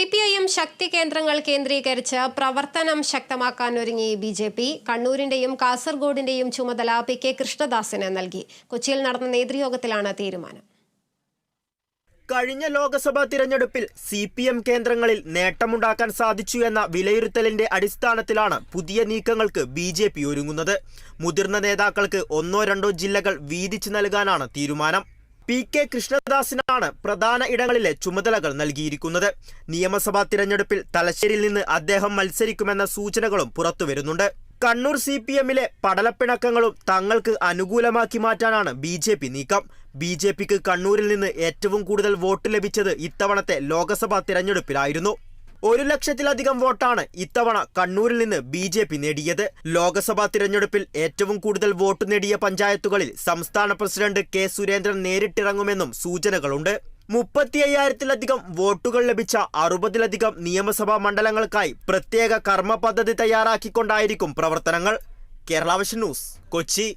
C P I M ശക്തി കേന്ദ്രങ്ങൾ കേന്ദ്രീകരിച്ച് പ്രവർത്തനം ശക്തമാക്കാൻ ഒരുങ്ങി ബി ജെ പി. കണ്ണൂരിന്റെയും കാസർഗോഡിന്റെയും ചുമതല പി കെ കൃഷ്ണദാസിന് നൽകി. കൊച്ചിയിൽ നടന്ന നേതൃയോഗത്തിലാണ് തീരുമാനം. കഴിഞ്ഞ ലോക്സഭാ തിരഞ്ഞെടുപ്പിൽ സി പി എം കേന്ദ്രങ്ങളിൽ നേട്ടമുണ്ടാക്കാൻ സാധിച്ചു എന്ന വിലയിരുത്തലിന്റെ അടിസ്ഥാനത്തിലാണ് പുതിയ നീക്കങ്ങൾക്ക് ബി ജെ പി ഒരുങ്ങുന്നത്. മുതിർന്ന നേതാക്കൾക്ക് ഒന്നോ രണ്ടോ ജില്ലകൾ വീതിച്ചു നൽകാനാണ് തീരുമാനം. പി കെ കൃഷ്ണദാസിനാണ് പ്രധാന ഇടങ്ങളിലെ ചുമതലകൾ നൽകിയിരിക്കുന്നത്. നിയമസഭാ തിരഞ്ഞെടുപ്പിൽ തലശ്ശേരിയിൽ നിന്ന് അദ്ദേഹം മത്സരിക്കുമെന്ന സൂചനകളും പുറത്തുവരുന്നുണ്ട് കണ്ണൂർ സി പി എമ്മിലെ പടലപ്പിണക്കങ്ങളും തങ്ങൾക്ക് അനുകൂലമാക്കി മാറ്റാനാണ് ബി ജെ പി നീക്കം. ബി ജെ പിക്ക് കണ്ണൂരിൽ നിന്ന് ഏറ്റവും കൂടുതൽ വോട്ട് ലഭിച്ചത് ഇത്തവണത്തെ ലോക്സഭാ തിരഞ്ഞെടുപ്പിലായിരുന്നു. ഒരു ലക്ഷത്തിലധികം വോട്ടാണ് ഇത്തവണ കണ്ണൂരിൽ നിന്ന് ബി ജെ പി നേടിയത്. ലോക്സഭാ തിരഞ്ഞെടുപ്പിൽ ഏറ്റവും കൂടുതൽ വോട്ട് നേടിയ പഞ്ചായത്തുകളിൽ സംസ്ഥാന പ്രസിഡന്റ് കെ സുരേന്ദ്രൻ നേരിട്ടിറങ്ങുമെന്നും സൂചനകളുണ്ട്. മുപ്പത്തി അയ്യായിരത്തിലധികം വോട്ടുകൾ ലഭിച്ച അറുപതിലധികം നിയമസഭാ മണ്ഡലങ്ങൾക്കായി പ്രത്യേക കർമ്മ പദ്ധതി തയ്യാറാക്കിക്കൊണ്ടായിരിക്കും പ്രവർത്തനങ്ങൾ. കേരളാവശ്യ ന്യൂസ് കൊച്ചി.